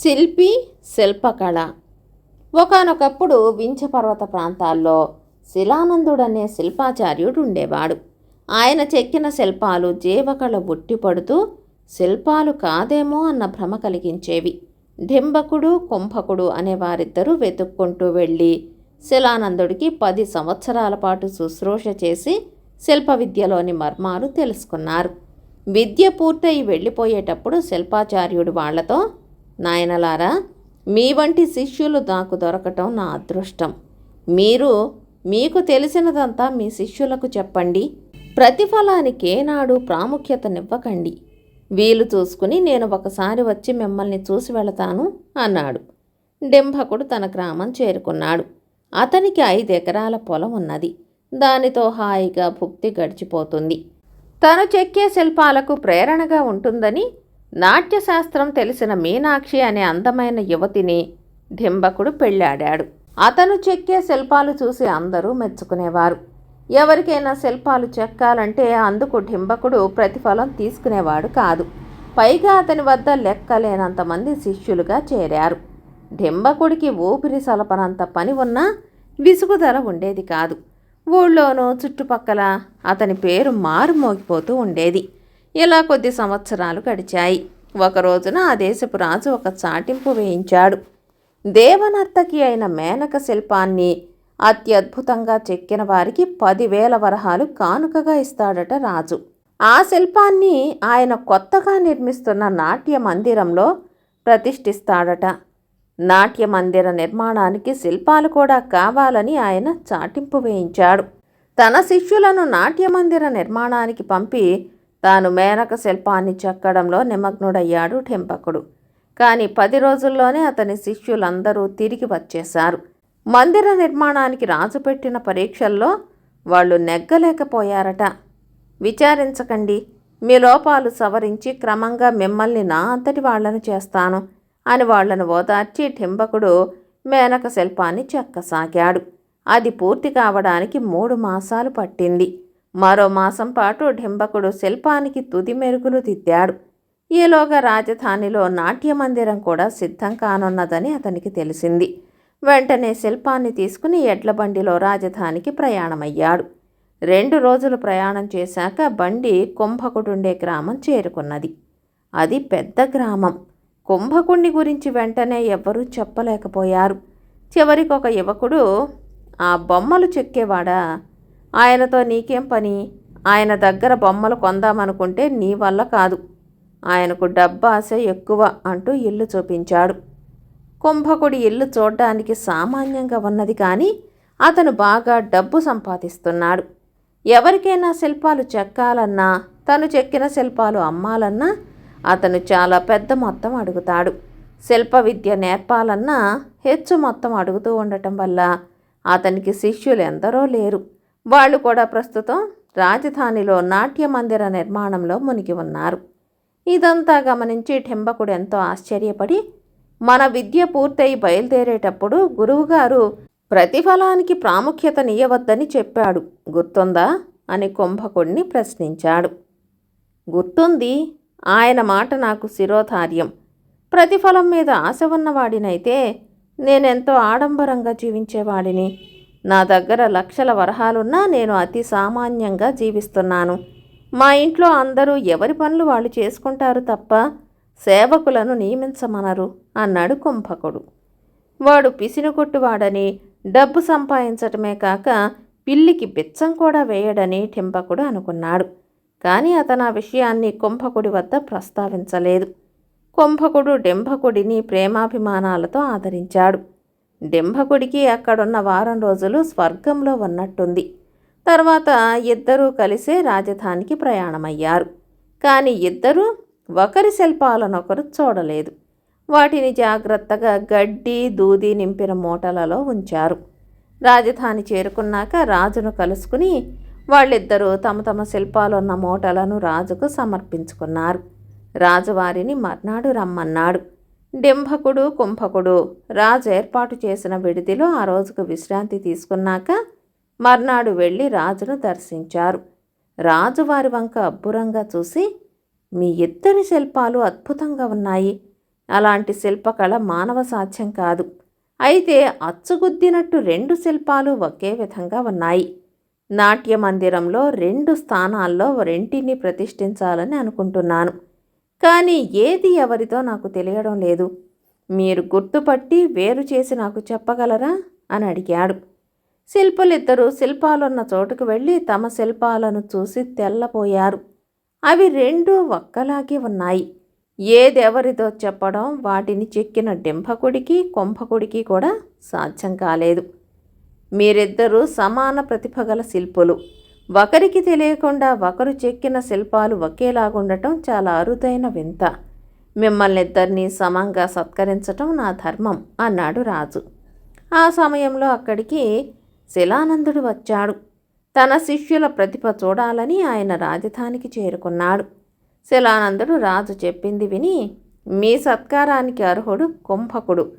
శిల్పి శిల్పకళ. ఒకానొకప్పుడు వింఛపర్వత ప్రాంతాల్లో శిలానందుడనే శిల్పాచార్యుడు ఉండేవాడు ఆయన చెక్కిన శిల్పాలు జీవకళ బుట్టిపడుతూ శిల్పాలు కాదేమో అన్న భ్రమ కలిగించేవి. డింబకుడు కుంభకుడు అనే వారిద్దరూ వెతుక్కుంటూ వెళ్ళి శిలానందుడికి పది సంవత్సరాల పాటు శుశ్రూష చేసి శిల్ప విద్యలోని మర్మాలు తెలుసుకున్నారు. విద్య పూర్తయి వెళ్ళిపోయేటప్పుడు శిల్పాచార్యుడు వాళ్ళతో నాయనలారా మీ వంటి శిష్యులు నాకు దొరకటం నా అదృష్టం. మీరు మీకు తెలిసినదంతా మీ శిష్యులకు చెప్పండి. ప్రతిఫలానికి ఏనాడు ప్రాముఖ్యతనివ్వకండి. వీలు చూసుకుని నేను ఒకసారి వచ్చి మిమ్మల్ని చూసి వెళతాను అన్నాడు. డింభకుడు తన గ్రామం చేరుకున్నాడు. అతనికి ఐదు ఎకరాల పొలం ఉన్నది. దానితో హాయిగా భుక్తి గడిచిపోతుంది. తను చెక్కే శిల్పాలకు ప్రేరణగా ఉంటుందని నాట్యశాస్త్రం తెలిసిన మీనాక్షి అనే అందమైన యువతిని డింబకుడు పెళ్ళాడాడు అతను చెక్కే శిల్పాలు చూసి అందరూ మెచ్చుకునేవారు. ఎవరికైనా శిల్పాలు చెక్కాలంటే అందుకు డింబకుడు ప్రతిఫలం తీసుకునేవాడు కాదు. పైగా అతని వద్ద లెక్కలేనంతమంది శిష్యులుగా చేరారు. డింబకుడికి ఊపిరి సలపనంత పని ఉన్నా విసుగుదల ఉండేది కాదు. ఊళ్ళోనూ చుట్టుపక్కల అతని పేరు మారుమోగిపోతూ ఉండేది. ఇలా కొద్ది సంవత్సరాలు గడిచాయి. ఒక రోజున ఆ దేశపు రాజు ఒక చాటింపు వేయించాడు. దేవనర్తకి అయిన మేనక శిల్పాన్ని అత్యద్భుతంగా చెక్కిన వారికి పదివేల వరహాలు కానుకగా ఇస్తాడట రాజు. ఆ శిల్పాన్ని ఆయన కొత్తగా నిర్మిస్తున్న నాట్య మందిరంలో ప్రతిష్ఠిస్తాడట. నాట్య మందిర నిర్మాణానికి శిల్పాలు కూడా కావాలని ఆయన చాటింపు వేయించాడు. తన శిష్యులను నాట్య మందిర నిర్మాణానికి పంపి తాను మేనక శిల్పాన్ని చెక్కడంలో నిమగ్నుడయ్యాడు టెంపకుడు. కానీ పది రోజుల్లోనే అతని శిష్యులందరూ తిరిగి వచ్చేశారు. మందిర నిర్మాణానికి రాజు పెట్టిన పరీక్షల్లో వాళ్ళు నెగ్గలేకపోయారట. విచారించకండి మీ లోపాలు సవరించి క్రమంగా మిమ్మల్ని నా అంతటి వాళ్ళను చేస్తాను అని వాళ్ళను ఓదార్చి టింబకుడు మేనక శిల్పాన్ని చెక్కసాగాడు. అది పూర్తి కావడానికి మూడు మాసాలు పట్టింది. మరో మాసం పాటు డింబకుడు శిల్పానికి తుది మెరుగులు దిద్దాడు. ఈలోగా రాజధానిలో నాట్య మందిరం కూడా సిద్ధం కానున్నదని అతనికి తెలిసింది. వెంటనే శిల్పాన్ని తీసుకుని ఎడ్ల బండిలో రాజధానికి ప్రయాణమయ్యాడు. రెండు రోజులు ప్రయాణం చేశాక బండి కుంభకుడుండే గ్రామం చేరుకున్నది. అది పెద్ద గ్రామం. కుంభకుణ్ణి గురించి వెంటనే ఎవ్వరూ చెప్పలేకపోయారు. చివరికి ఒక యువకుడు ఆ బొమ్మలు చెక్కేవాడా ఆయనతో నీకేం పని? ఆయన దగ్గర బొమ్మలు కొందామనుకుంటే నీ వల్ల కాదు. ఆయనకు డబ్బాస ఎక్కువ అంటూ ఇల్లు చూపించాడు. కుంభకుడి ఇల్లు చూడ్డానికి సామాన్యంగా ఉన్నది కానీ అతను బాగా డబ్బు సంపాదిస్తున్నాడు. ఎవరికైనా శిల్పాలు చెక్కాలన్నా తను చెక్కిన శిల్పాలు అమ్మాలన్నా అతను చాలా పెద్ద మొత్తం అడుగుతాడు. శిల్ప విద్య నేర్పాలన్నా హెచ్చు మొత్తం అడుగుతూ ఉండటం వల్ల అతనికి శిష్యులు ఎందరో లేరు. వాళ్ళు కూడా ప్రస్తుతం రాజధానిలో నాట్య మందిర నిర్మాణంలో మునిగి ఉన్నారు. ఇదంతా గమనించి ఠెంబకుడు ఎంతో ఆశ్చర్యపడి మన విద్య పూర్తయి బయలుదేరేటప్పుడు గురువుగారు ప్రతిఫలానికి ప్రాముఖ్యతనియ్యవద్దని చెప్పాడు. గుర్తుందా? అని కుంభకుడిని ప్రశ్నించాడు. గుర్తుంది. ఆయన మాట నాకు శిరోధార్యం. ప్రతిఫలం మీద ఆశ ఉన్నవాడినైతే నేనెంతో ఆడంబరంగా జీవించేవాడిని. నా దగ్గర లక్షల వరహాలున్నా నేను అతి సామాన్యంగా జీవిస్తున్నాను. మా ఇంట్లో అందరూ ఎవరి పనులు వాళ్ళు చేసుకుంటారు తప్ప సేవకులను నియమించమనరు అన్నాడు కుంభకుడు. వాడు పిసినకొట్టువాడని డబ్బు సంపాదించటమే కాక పిల్లికి బిచ్చం కూడా వేయడని టింపకుడు అనుకున్నాడు. కానీ అతను ఆ విషయాన్ని కుంభకుడి వద్ద ప్రస్తావించలేదు. కుంభకుడు డింభకుడిని ప్రేమాభిమానాలతో ఆదరించాడు. డింభకుడికి అక్కడున్న వారం రోజులు స్వర్గంలో ఉన్నట్టుంది. తర్వాత ఇద్దరూ కలిసే రాజధానికి ప్రయాణమయ్యారు. కానీ ఇద్దరూ ఒకరి శిల్పాలనొకరు చూడలేదు. వాటిని జాగ్రత్తగా గడ్డి దూది నింపిన మూటలలో ఉంచారు. రాజధాని చేరుకున్నాక రాజును కలుసుకుని వాళ్ళిద్దరూ తమ తమ శిల్పాలున్న మూటలను రాజుకు సమర్పించుకున్నారు. రాజువారిని మర్నాడు రమ్మన్నాడు. డింభకుడు కుంభకుడు రాజు ఏర్పాటు చేసిన విడిదిలో ఆ రోజుకు విశ్రాంతి తీసుకున్నాక మర్నాడు వెళ్ళి రాజును దర్శించారు. రాజు వారి వంక అబ్బురంగా చూసి మీ ఇద్దరి శిల్పాలు అద్భుతంగా ఉన్నాయి. అలాంటి శిల్పకళ మానవ సాధ్యం కాదు. అయితే అచ్చుగుద్దినట్టు రెండు శిల్పాలు ఒకే విధంగా ఉన్నాయి. నాట్య మందిరంలో రెండు స్థానాల్లో రెంటిని ప్రతిష్ఠించాలని అనుకుంటున్నాను. కానీ ఏది ఎవరితో నాకు తెలియడం లేదు. మీరు గుర్తుపట్టి వేరు చేసి నాకు చెప్పగలరా? అని అడిగాడు. శిల్పులిద్దరూ శిల్పాలున్న చోటుకు వెళ్ళి తమ శిల్పాలను చూసి తెల్లపోయారు అవి రెండు ఒక్కలాగే ఉన్నాయి. ఏదెవరిదో చెప్పడం వాటిని చెక్కిన డింభకుడికి కొంభకుడికి కూడా సాధ్యం కాలేదు. మీరిద్దరూ సమాన ప్రతిభ గల శిల్పులు. ఒకరికి తెలియకుండా ఒకరు చెక్కిన శిల్పాలు ఒకేలాగుండటం చాలా అరుదైన వింత. మిమ్మల్నిద్దరిని సమంగా సత్కరించటం నా ధర్మం అన్నాడు రాజు. ఆ సమయంలో అక్కడికి శిలానందుడు వచ్చాడు. తన శిష్యుల ప్రతిభ చూడాలని ఆయన రాజధానికి చేరుకున్నాడు. శిలానందుడు రాజు చెప్పింది విని మీ సత్కారానికి అర్హుడు కుంభకుడు.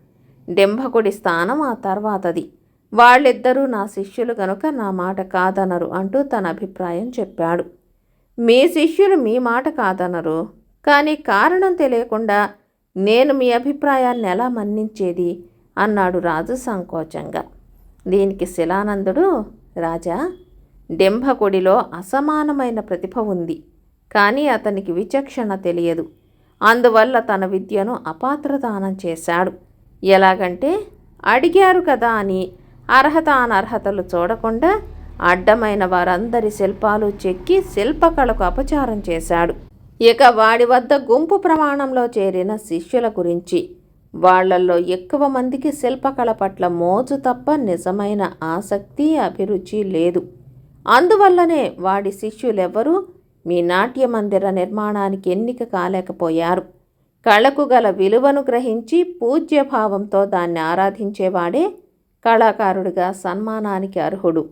డింభకుడి స్థానం ఆ తర్వాతది. వాళ్ళిద్దరూ నా శిష్యులు గనుక నా మాట కాదనరు అంటూ తన అభిప్రాయం చెప్పాడు. మీ శిష్యులు మీ మాట కాదనరు కానీ కారణం తెలియకుండా నేను మీ అభిప్రాయాన్ని ఎలా మన్నించేది? అన్నాడు రాజు సంకోచంగా. దీనికి శిలానందుడు రాజా డెంభకుడిలో అసమానమైన ప్రతిభ ఉంది కానీ అతనికి విచక్షణ తెలియదు. అందువల్ల తన విద్యను అపాత్రదానం చేశాడు. ఎలాగంటే అడిగారు కదా అని అర్హత అనర్హతలు చూడకుండా అడ్డమైన వారందరి శిల్పాలు చెక్కి శిల్పకళకు అపచారం చేశాడు. ఇక వాడి వద్ద గుంపు ప్రమాణంలో చేరిన శిష్యుల గురించి. వాళ్ళల్లో ఎక్కువ మందికి శిల్పకళ పట్ల మోజు తప్ప నిజమైన ఆసక్తి అభిరుచి లేదు. అందువల్లనే వాడి శిష్యులెవ్వరూ మీ నాట్య మందిర నిర్మాణానికి ఎన్నిక కాలేకపోయారు. కళకు గల విలువను గ్రహించి పూజ్యభావంతో దాన్ని ఆరాధించేవాడే కళాకారుడిగా సన్మానానికి అర్హుడు.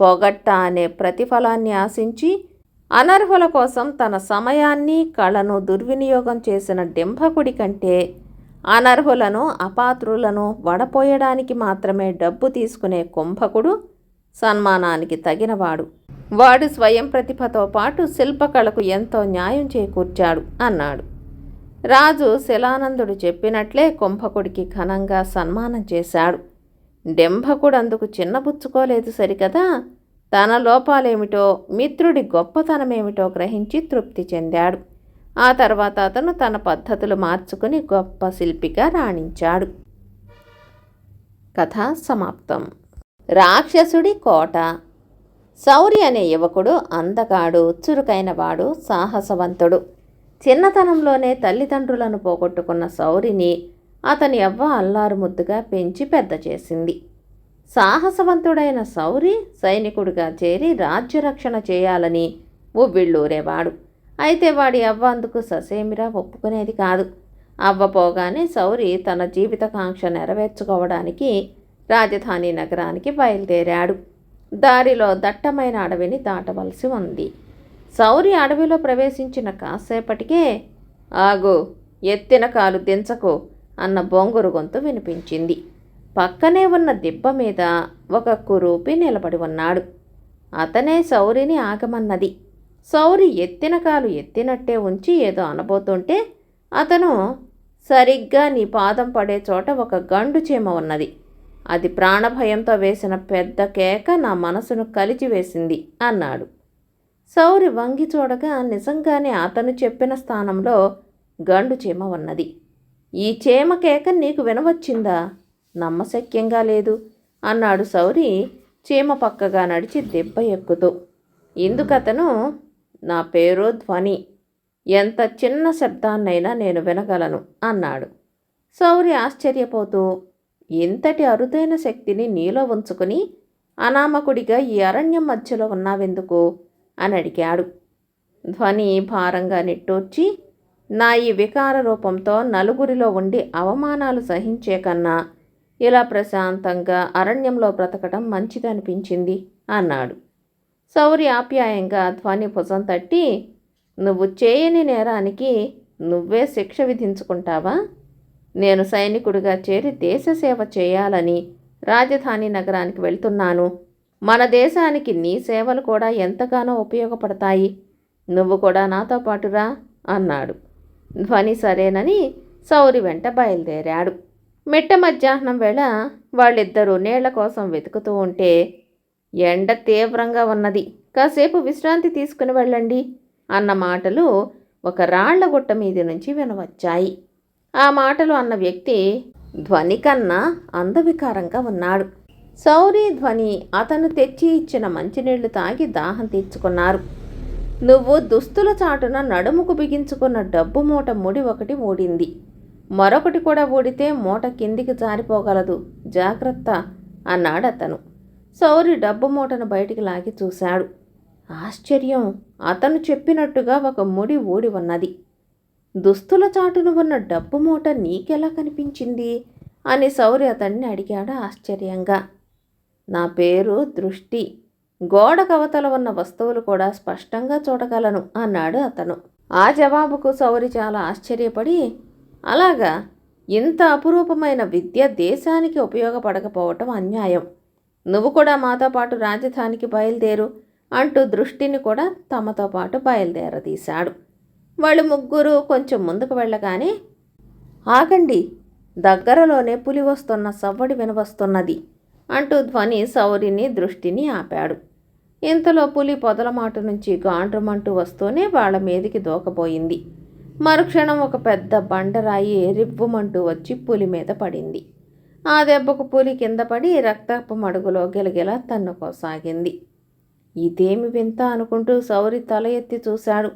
పొగట్ట అనే ప్రతిఫలాన్ని ఆశించి అనర్హుల కోసం తన సమయాన్ని కళను దుర్వినియోగం చేసిన డింభకుడి కంటే అనర్హులను అపాత్రులను వడపోయడానికి మాత్రమే డబ్బు తీసుకునే కుంభకుడు సన్మానానికి తగినవాడు. వాడు స్వయం ప్రతిభతో పాటు శిల్పకళకు ఎంతో న్యాయం చేకూర్చాడు అన్నాడు. రాజు శిలానందుడు చెప్పినట్లే కుంభకుడికి ఘనంగా సన్మానం చేశాడు. డెంభకుడు అందుకు చిన్నపుచ్చుకోలేదు సరికదా? తన లోపాలేమిటో మిత్రుడి గొప్పతనమేమిటో గ్రహించి తృప్తి చెందాడు. ఆ తర్వాత అతను తన పద్ధతులు మార్చుకుని గొప్ప శిల్పిగా రాణించాడు. కథ సమాప్తం. రాక్షసుడి కోట. శౌరి అనే యువకుడు అందగాడు చురుకైనవాడు సాహసవంతుడు. చిన్నతనంలోనే తల్లిదండ్రులను పోగొట్టుకున్న శౌరిని అతని అవ్వ అల్లారు ముద్దుగా పెంచి పెద్ద చేసింది. సాహసవంతుడైన శౌరి సైనికుడిగా చేరి రాజ్యరక్షణ చేయాలని ఉవ్విళ్ళూరేవాడు. అయితే వాడి అవ్వ అందుకు ససేమిరా ఒప్పుకునేది కాదు. అవ్వ పోగానే శౌరి తన జీవితకాంక్ష నెరవేర్చుకోవడానికి రాజధాని నగరానికి బయలుదేరాడు. దారిలో దట్టమైన అడవిని దాటవలసి ఉంది. శౌరి అడవిలో ప్రవేశించిన కాసేపటికే ఆగు ఎత్తిన కాలు దించకు అన్న బొంగురు గొంతు వినిపించింది. పక్కనే ఉన్న దిబ్బ మీద ఒక కురూపి నిలబడి ఉన్నాడు. అతనే శౌరిని ఆగమన్నది. శౌరి ఎత్తిన కాలు ఎత్తినట్టే ఉంచి ఏదో అనబోతుంటే అతను సరిగ్గా నీ పాదం పడే చోట ఒక గండు చీమ ఉన్నది. అది ప్రాణభయంతో వేసిన పెద్ద కేక నా మనసును కలిచివేసింది అన్నాడు. శౌరి వంగి చూడగా నిజంగానే అతను చెప్పిన స్థానంలో గండు చీమ ఉన్నది. ఈ చీమ కేక నీకు వినవచ్చిందా? నమ్మశక్యంగా లేదు అన్నాడు శౌరి చీమ పక్కగా నడిచి దెబ్బ ఎక్కుతూ. ఇందుకతను నా పేరు ధ్వని ఎంత చిన్న శబ్దాన్నైనా నేను వినగలను అన్నాడు. శౌరి ఆశ్చర్యపోతూ ఇంతటి అరుదైన శక్తిని నీలో ఉంచుకుని అనామకుడిగా ఈ అరణ్యం మధ్యలో ఉన్నావెందుకు? అని అడిగాడు. ధ్వని భారంగా నిట్టూర్చి నా ఈ వికార రూపంతో నలుగురిలో ఉండి అవమానాలు సహించే కన్నా ఇలా ప్రశాంతంగా అరణ్యంలో బ్రతకడం మంచిదనిపించింది అన్నాడు. సౌరి ఆప్యాయంగా ధ్వని భుజం తట్టి నువ్వు చేయని నేరానికి నువ్వే శిక్ష విధించుకుంటావా? నేను సైనికుడిగా చేరి దేశ సేవ చేయాలని రాజధాని నగరానికి వెళ్తున్నాను. మన దేశానికి నీ సేవలు కూడా ఎంతగానో ఉపయోగపడతాయి. నువ్వు కూడా నాతో పాటురా అన్నాడు. ధ్వని సరేనని సౌరి వెంట బయలుదేరాడు. మిట్ట మధ్యాహ్నం వేళ వాళ్ళిద్దరూ నీళ్ళ కోసం వెతుకుతూ ఉంటే ఎండ తీవ్రంగా ఉన్నది. కాసేపు విశ్రాంతి తీసుకుని వెళ్ళండి అన్న మాటలు ఒక రాళ్ళ గుట్ట మీది నుంచి వినవచ్చాయి. ఆ మాటలు అన్న వ్యక్తి ధ్వని కన్నా అందవికారంగా ఉన్నాడు. సౌరి ధ్వని అతను తెచ్చి ఇచ్చిన మంచినీళ్ళు తాగి దాహం తీర్చుకున్నారు. నువ్వు దుస్తుల చాటున నడుముకు బిగించుకున్న డబ్బు మూట ముడి ఒకటి ఊడింది. మరొకటి కూడా ఊడితే మూట కిందికి జారిపోగలదు. జాగ్రత్త అన్నాడు అతను సౌరి డబ్బు మూటను బయటికి లాగి చూశాడు. ఆశ్చర్యం! అతను చెప్పినట్టుగా ఒక ముడి ఊడి ఉన్నది. దుస్తుల చాటును ఉన్న డబ్బు మూట నీకెలా కనిపించింది? అని సౌరి అతన్ని అడిగాడు ఆశ్చర్యంగా. నా పేరు దృష్టి. గోడ కవతల ఉన్న వస్తువులు కూడా స్పష్టంగా చూడగలను అన్నాడు అతను. ఆ జవాబుకు సౌరి చాలా ఆశ్చర్యపడి అలాగా ఇంత అపురూపమైన విద్య దేశానికి ఉపయోగపడకపోవటం అన్యాయం. నువ్వు కూడా మాతో పాటు రాజధానికి బయలుదేరు అంటూ దృష్టిని కూడా తమతో పాటు బయలుదేరదీశాడు. వాళ్ళు ముగ్గురు కొంచెం ముందుకు వెళ్ళగానే ఆగండి దగ్గరలోనే పులి వస్తున్న సవ్వడి వినవస్తున్నది అంటూ ధ్వని సౌరిని దృష్టిని ఆపాడు. ఇంతలో పులి పొదలమాటు నుంచి గాండ్రమంటూ వస్తూనే వాళ్ళ మీదికి దూకబోయింది. మరుక్షణం ఒక పెద్ద బండరాయి రిబ్బుమంటూ వచ్చి పులి మీద పడింది. ఆ దెబ్బకు పులి కింద పడి రక్తపు మడుగులో గిలగిలా తన్నుకోసాగింది. ఇదేమి వింత అనుకుంటూ సౌరి తల ఎత్తి చూశాడు.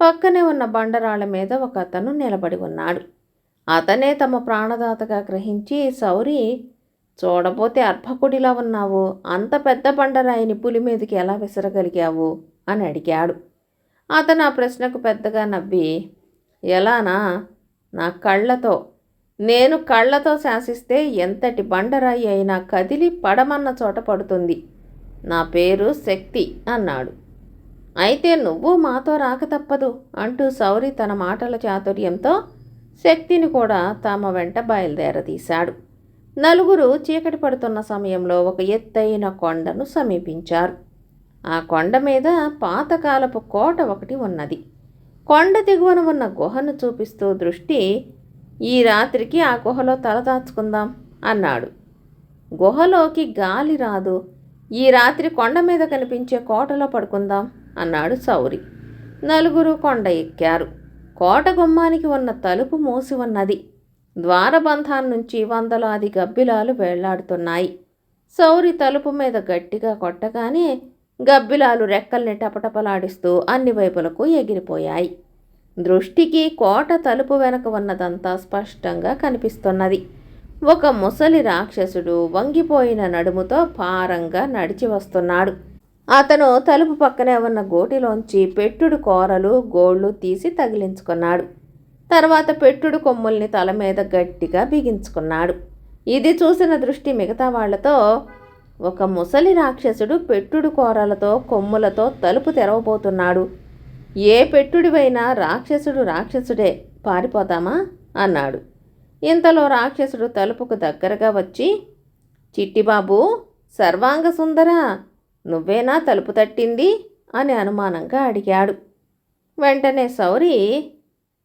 పక్కనే ఉన్న బండరాళ్ళ మీద ఒక అతను నిలబడి ఉన్నాడు. అతనే తమ ప్రాణదాతగా గ్రహించి సౌరి చూడబోతే అర్భకుడిలా ఉన్నావు. అంత పెద్ద బండరాయిని పులి మీదకి ఎలా విసరగలిగావు? అని అడిగాడు. అతను ఆ ప్రశ్నకు పెద్దగా నవ్వి ఎలానా? నా కళ్ళతో. నేను కళ్ళతో శాసిస్తే ఎంతటి బండరాయి అయినా కదిలి పడమన్న చోట పడుతుంది. నా పేరు శక్తి అన్నాడు. అయితే నువ్వు మాతో రాక తప్పదు అంటూ సౌరి తన మాటల చాతుర్యంతో శక్తిని కూడా తమ వెంట బయలుదేరదీశాడు. నలుగురు చీకటి పడుతున్న సమయంలో ఒక ఎత్తైన కొండను సమీపించారు. ఆ కొండ మీద పాతకాలపు కోట ఒకటి ఉన్నది. కొండ దిగువన ఉన్న గుహను చూపిస్తూ దృష్టి ఈ రాత్రికి ఆ గుహలో తలదాచుకుందాం అన్నాడు. గుహలోకి గాలి రాదు. ఈ రాత్రి కొండ మీద కనిపించే కోటలో పడుకుందాం అన్నాడు సౌరి. నలుగురు కొండ ఎక్కారు. కోట గుమ్మానికి ఉన్న తలుపు మూసి ఉన్నది. ద్వారబంధాన్నించి వందలాది గబ్బిలాలు వేళ్ళాడుతున్నాయి. సౌరి తలుపు మీద గట్టిగా కొట్టగానే గబ్బిలాలు రెక్కల్ని టపటపలాడిస్తూ అన్ని వైపులకు ఎగిరిపోయాయి. దృష్టికి కోట తలుపు వెనక ఉన్నదంతా స్పష్టంగా కనిపిస్తున్నది. ఒక ముసలి రాక్షసుడు వంగిపోయిన నడుముతో భారంగా నడిచి వస్తున్నాడు. అతను తలుపు పక్కనే ఉన్న గోటిలోంచి పెట్టుడు కూరలు గోళ్ళు తీసి తగిలించుకున్నాడు. తర్వాత పెట్టుడు కొమ్ముల్ని తల మీద గట్టిగా బిగించుకున్నాడు. ఇది చూసిన దృష్టి మిగతా వాళ్ళతో ఒక ముసలి రాక్షసుడు పెట్టుడు కూరలతో కొమ్ములతో తలుపు తెరవబోతున్నాడు. ఏ పెట్టుడివైనా రాక్షసుడు రాక్షసుడే పారిపోతామా? అన్నాడు. ఇంతలో రాక్షసుడు తలుపుకు దగ్గరగా వచ్చి చిట్టిబాబు సర్వాంగ సుందరా నువ్వేనా తలుపు తట్టింది? అని అనుమానంగా అడిగాడు. వెంటనే సౌరి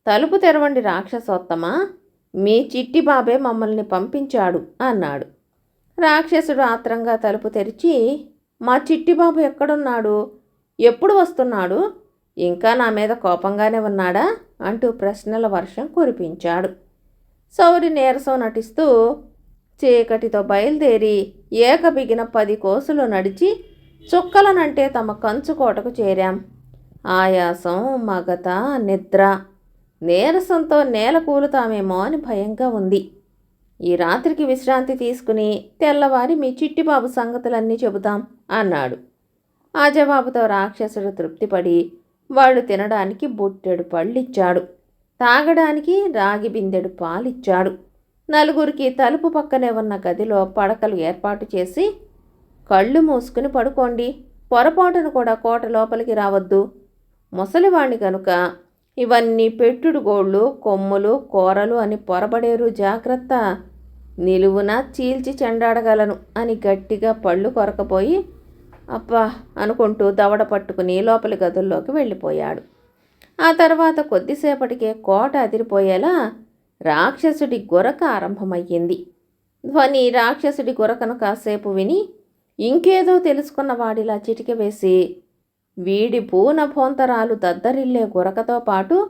తలుపు తెరవండి రాక్షసోత్తమా? మీ చిట్టి బాబే మమ్మల్ని పంపించాడు అన్నాడు. రాక్షసుడు ఆత్రంగా తలుపు తెరిచి మా చిట్టి బాబు ఎక్కడున్నాడు? ఎప్పుడు వస్తున్నాడు? ఇంకా నా మీద కోపంగానే ఉన్నాడా? అంటూ ప్రశ్నల వర్షం కురిపించాడు. సౌరి నీరసం నటిస్తూ చీకటితో బయలుదేరి ఏకబిగిన పది కోసులు నడిచి చుక్కలనంటే తమ కంచు కోటకు చేరాం. ఆయాసం మగత నిద్ర నీరసంతో నేల కూలుతామేమో అని భయంగా ఉంది. ఈ రాత్రికి విశ్రాంతి తీసుకుని తెల్లవారి మీ చిట్టిబాబు సంగతులన్నీ చెబుతాం అన్నాడు. ఆ జవాబుతో రాక్షసుడు తృప్తిపడి వాళ్ళు తినడానికి బుట్టెడు పళ్ళిచ్చాడు. తాగడానికి రాగి బిందెడు పాలిచ్చాడు. నలుగురికి తలుపు పక్కనే ఉన్న గదిలో పడకలు ఏర్పాటు చేసి కళ్ళు మూసుకుని పడుకోండి పొరపాటును కూడా కోట లోపలికి రావద్దు. ముసలివాణ్ణి కనుక ఇవన్నీ పెట్టుడు గోళ్ళు కొమ్ములు కూరలు అని పొరబడేరు జాగ్రత్త. నిలువున చీల్చి చెండాడగలను అని గట్టిగా పళ్ళు కొరకపోయి అబ్బా అనుకుంటూ దవడ పట్టుకుని లోపలి గదుల్లోకి వెళ్ళిపోయాడు. ఆ తర్వాత కొద్దిసేపటికే కోట అదిరిపోయేలా రాక్షసుడి గొరక ఆరంభమయ్యింది. ధ్వని రాక్షసుడి గొరకను కాసేపు విని ఇంకేదో తెలుసుకున్న వాడిలా చిటిక వేసి వీడి పూన పోంతరాలు దద్దరిల్లే గురకతో పాటు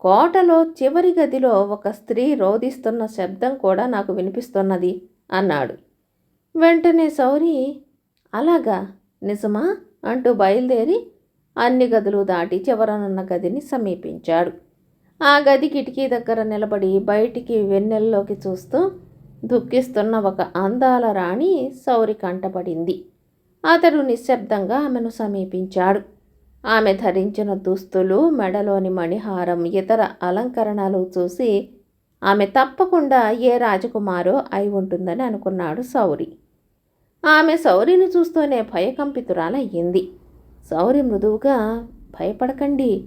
కోటలో చివరి గదిలో ఒక స్త్రీ రోదిస్తున్న శబ్దం కూడా నాకు వినిపిస్తున్నది అన్నాడు. వెంటనే సౌరి అలాగా నిజమా? అంటూ బయలుదేరి అన్ని గదులు దాటి చివరనున్న గదిని సమీపించాడు. ఆ గది కిటికీ దగ్గర నిలబడి బయటికి వెన్నెల్లోకి చూస్తూ దుఃఖిస్తున్న ఒక అందాల రాణి సౌరి కంటపడింది. అతడు నిశ్శబ్దంగా ఆమెను సమీపించాడు. ఆమె ధరించిన దుస్తులు మెడలోని మణిహారం ఇతర అలంకరణలు చూసి ఆమె తప్పకుండా ఏ రాజకుమారో అయి ఉంటుందని అనుకున్నాడు సౌరి ఆమె సౌరిని చూస్తూనే భయకంపితురాలయ్యింది. సౌరి మృదువుగా భయపడకండి.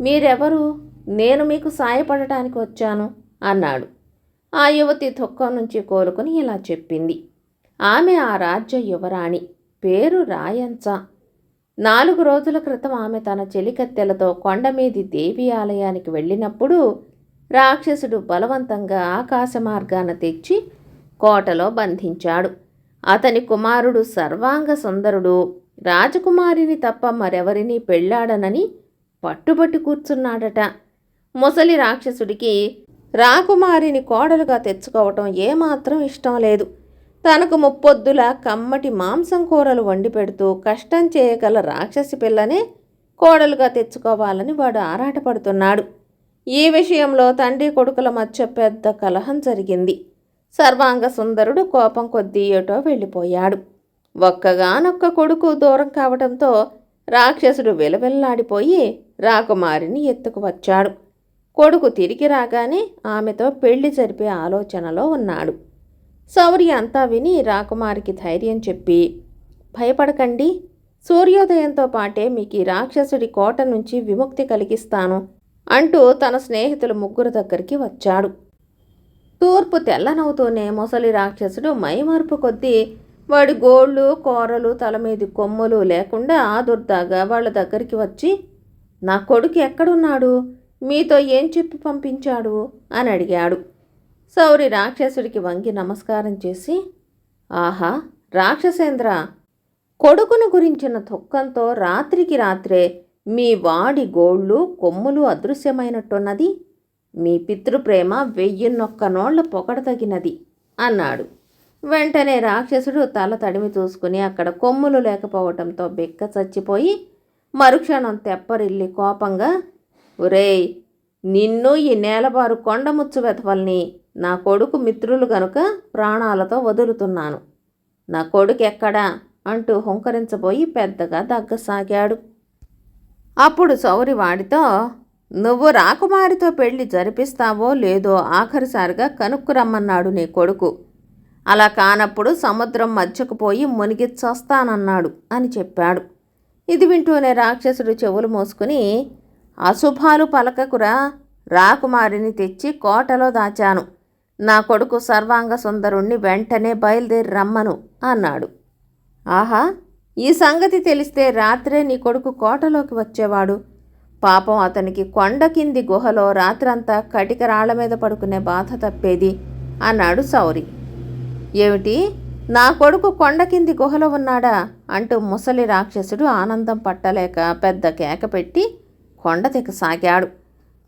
మీరెవరు? నేను మీకు సాయపడటానికి వచ్చాను అన్నాడు. ఆ యువతి దుఃఖం నుంచి కోలుకుని ఇలా చెప్పింది. ఆమె ఆ రాజ్య యువరాణి. పేరు రాయంచ. నాలుగు రోజుల క్రితం ఆమె తన చెలికత్తెలతో కొండమీది దేవి ఆలయానికి వెళ్ళినప్పుడు రాక్షసుడు బలవంతంగా ఆకాశ మార్గాన తెచ్చి కోటలో బంధించాడు. అతని కుమారుడు సర్వాంగ సుందరుడు రాజకుమారిని తప్ప మరెవరినీ పెళ్ళాడనని పట్టుబట్టి కూర్చున్నాడట. ముసలి రాక్షసుడికి రాకుమారిని కోడలుగా తెచ్చుకోవటం ఏమాత్రం ఇష్టం లేదు. తనకు ముప్పొద్దుల కమ్మటి మాంసం కూరలు వండి పెడుతూ కష్టం చేయగల రాక్షసి పిల్లనే కోడలుగా తెచ్చుకోవాలని వాడు ఆరాటపడుతున్నాడు. ఈ విషయంలో తండ్రి కొడుకుల మధ్య పెద్ద కలహం జరిగింది. సర్వాంగ సుందరుడు కోపం కొద్దీ ఏటో వెళ్ళిపోయాడు. ఒక్కగానొక్క కొడుకు దూరం కావడంతో రాక్షసుడు విలవిల్లాడిపోయి రాకుమారిని ఎత్తుకు వచ్చాడు. కొడుకు తిరిగి రాగానే ఆమెతో పెళ్ళి జరిపే ఆలోచనలో ఉన్నాడు. శౌర్య అంతా విని రాకుమారికి ధైర్యం చెప్పి భయపడకండి. సూర్యోదయంతో పాటే మీకు ఈ రాక్షసుడి కోట నుంచి విముక్తి కలిగిస్తాను అంటూ తన స్నేహితులు ముగ్గురు దగ్గరికి వచ్చాడు. తూర్పు తెల్లనవుతూనే ముసలి రాక్షసుడు మైమార్పు కొద్దీ వాడి గోళ్ళు కూరలు తల మీది కొమ్ములు లేకుండా ఆదుర్దాగా వాళ్ళ దగ్గరికి వచ్చి నా కొడుకు ఎక్కడున్నాడు? మీతో ఏం చెప్పి పంపించాడు? అని అడిగాడు. సౌరి రాక్షసుడికి వంగి నమస్కారం చేసి ఆహా రాక్షసేంద్ర! కొడుకును గురించిన దుఃఖంతో రాత్రికి రాత్రే మీ వాడి గోళ్ళు కొమ్ములు అదృశ్యమైనట్టున్నది. మీ పితృప్రేమ వెయ్యిన్నొక్క నోళ్ళ పొగడతగినది అన్నాడు. వెంటనే రాక్షసుడు తల తడిమి చూసుకుని అక్కడ కొమ్ములు లేకపోవటంతో బెక్క చచ్చిపోయి మరుక్షణం తెప్పరిల్లి కోపంగా ఒరేయ్ నిన్ను ఈ నేలబారు కొండముచ్చు వెతవల్ని నా కొడుకు మిత్రులు గనుక ప్రాణాలతో వదులుతున్నాను. నా కొడుకు ఎక్కడా అంటూ హుంకరించబోయి పెద్దగా దగ్గసాగాడు. అప్పుడు సౌరి వాడితో నువ్వు రాకుమారితో పెళ్ళి జరిపిస్తావో లేదో ఆఖరిసారిగా కనుక్కురమ్మన్నాడు నీ కొడుకు. అలా కానప్పుడు సముద్రం మధ్యకు పోయి మునిగిచ్చొస్తానన్నాడు అని చెప్పాడు. ఇది వింటూనే రాక్షసుడు చెవులు మోసుకుని అశుభాలు పలకకురా. రాకుమారిని తెచ్చి కోటలో దాచాను. నా కొడుకు సర్వాంగ సుందరుణ్ణి వెంటనే బయలుదేరి రమ్మను అన్నాడు. ఆహా ఈ సంగతి తెలిస్తే రాత్రే నీ కొడుకు కోటలోకి వచ్చేవాడు. పాపం అతనికి కొండ కింది గుహలో రాత్రంతా కటిక రాళ్ళ మీద పడుకునే బాధ తప్పేది అన్నాడు సౌరి. ఏమిటి? నా కొడుకు కొండ కింది గుహలో ఉన్నాడా? అంటూ ముసలి రాక్షసుడు ఆనందం పట్టలేక పెద్ద కేక పెట్టి కొండ దిగసాగాడు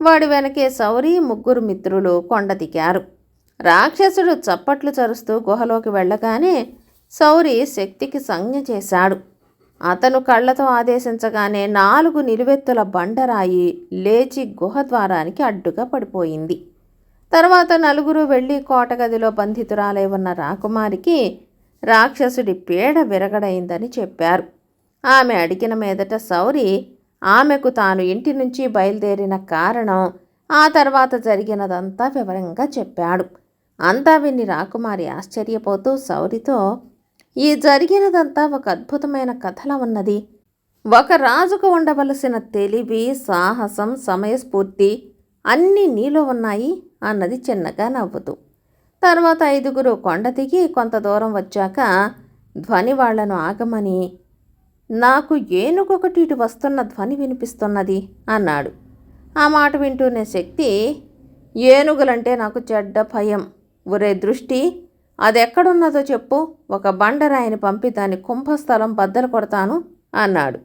వాడి వెనకే సౌరి ముగ్గురు మిత్రులు కొండ దిగారు. రాక్షసుడు చప్పట్లు చరుస్తూ గుహలోకి వెళ్ళగానే సౌరి శక్తికి సంజ్ఞ చేశాడు. అతను కళ్ళతో ఆదేశించగానే నాలుగు నిలువెత్తుల బండరాయి లేచి గుహ ద్వారానికి అడ్డుగా పడిపోయింది. తర్వాత నలుగురు వెళ్ళి కోటగదిలో బంధితురాలై ఉన్న రాకుమారికి రాక్షసుడి పీడ విరగడైందని చెప్పారు. ఆమె అడిగిన మీదట సౌరి ఆమెకు తాను ఇంటి నుంచి బయలుదేరిన కారణం ఆ తర్వాత జరిగినదంతా వివరంగా చెప్పాడు. అంతా విని రాకుమారి ఆశ్చర్యపోతూ సౌరితో ఈ జరిగినదంతా ఒక అద్భుతమైన కథలా ఉన్నది. ఒక రాజుకు ఉండవలసిన తెలివి సాహసం సమయస్ఫూర్తి అన్నీ నీలో ఉన్నాయి అన్నది చిన్నగా నవ్వుతూ. తర్వాత ఐదుగురు కొండ దిగి కొంత దూరం వచ్చాక ధ్వని వాళ్ళను ఆగమని నాకు ఏనుగొకటి ఇటు వస్తున్న ధ్వని వినిపిస్తున్నది అన్నాడు. ఆ మాట వింటూనే శక్తి ఏనుగులంటే నాకు చెడ్డ భయం. ఒరే దృష్టి అదెక్కడున్నదో చెప్పు. ఒక బండరాయిని పంపి దాని కుంభస్థలం బద్దలు కొడతాను అన్నాడు.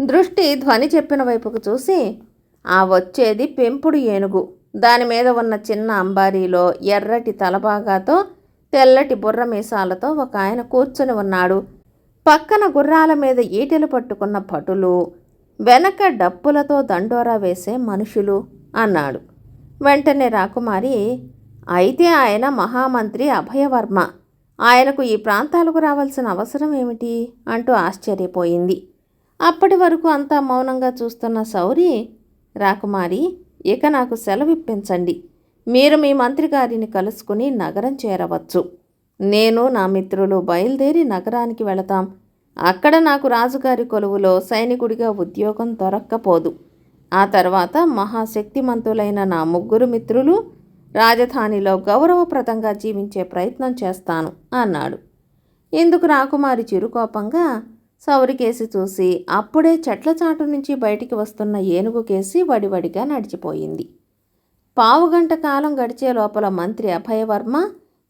దృష్టి ధ్వని చెప్పిన వైపుకు చూసి ఆ వచ్చేది పెంపుడు ఏనుగు. దాని మీద ఉన్న చిన్న అంబారీలో ఎర్రటి తలబాగాతో తెల్లటి బుర్ర మీసాలతో ఒక ఆయన కూర్చుని ఉన్నాడు. పక్కన గుర్రాల మీద ఈటెలు పట్టుకున్న భటులు వెనక డప్పులతో దండోరా వేసే మనుషులు అన్నాడు. వెంటనే రాకుమారి అయితే ఆయన మహామంత్రి అభయవర్మ. ఆయనకు ఈ ప్రాంతాలకు రావాల్సిన అవసరం ఏమిటి? అంటూ ఆశ్చర్యపోయింది. అప్పటి వరకు అంతా మౌనంగా చూస్తున్న సౌరి రాకుమారి ఇక నాకు సెలవిప్పించండి. మీరు మీ మంత్రి గారిని కలుసుకుని నగరం చేరవచ్చు. నేను నా మిత్రులు బయలుదేరి నగరానికి వెళతాం. అక్కడ నాకు రాజుగారి కొలువులో సైనికుడిగా ఉద్యోగం దొరక్కపోదు. ఆ తర్వాత మహాశక్తిమంతులైన నా ముగ్గురు మిత్రులు రాజధానిలో గౌరవప్రదంగా జీవించే ప్రయత్నం చేస్తాను అన్నాడు. ఇందుకు రాకుమారి చిరుకోపంగా సౌరికేసి చూసి అప్పుడే చెట్ల చాటు నుంచి బయటికి వస్తున్న ఏనుగు కేసి వడివడిగా నడిచిపోయింది. పావుగంట కాలం గడిచే లోపల మంత్రి అభయవర్మ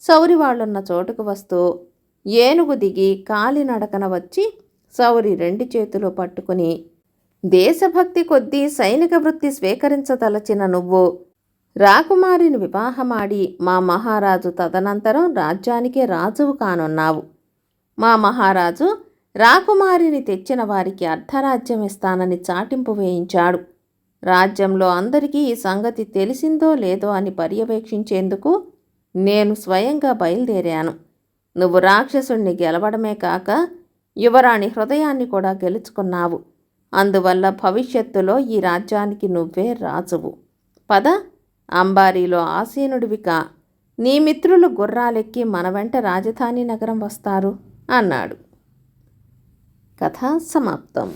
సౌరి వాళ్ళున్న చోటుకు వస్తూ ఏనుగు దిగి కాలినడకన వచ్చి సౌరి రెండు చేతులు పట్టుకుని దేశభక్తి కొద్దీ సైనిక వృత్తి స్వీకరించదలచిన నువ్వు. రాకుమారిని వివాహమాడి మా మహారాజు తదనంతరం రాజ్యానికే రాజువు కానున్నావు. మా మహారాజు రాకుమారిని తెచ్చిన వారికి అర్ధరాజ్యం ఇస్తానని చాటింపు వేయించాడు. రాజ్యంలో అందరికీ ఈ సంగతి తెలిసిందో లేదో అని పర్యవేక్షించేందుకు నేను స్వయంగా బయలుదేరాను. నువ్వు రాక్షసుణ్ణి గెలవడమే కాక యువరాణి హృదయాన్ని కూడా గెలుచుకున్నావు. అందువల్ల భవిష్యత్తులో ఈ రాజ్యానికి నువ్వే రాజువు. పద అంబారీలో ఆసీనుడివిగా నీ మిత్రులు గుర్రాలెక్కి మన వెంట రాజధాని నగరం వస్తారు అన్నాడు. కథ సమాప్తం.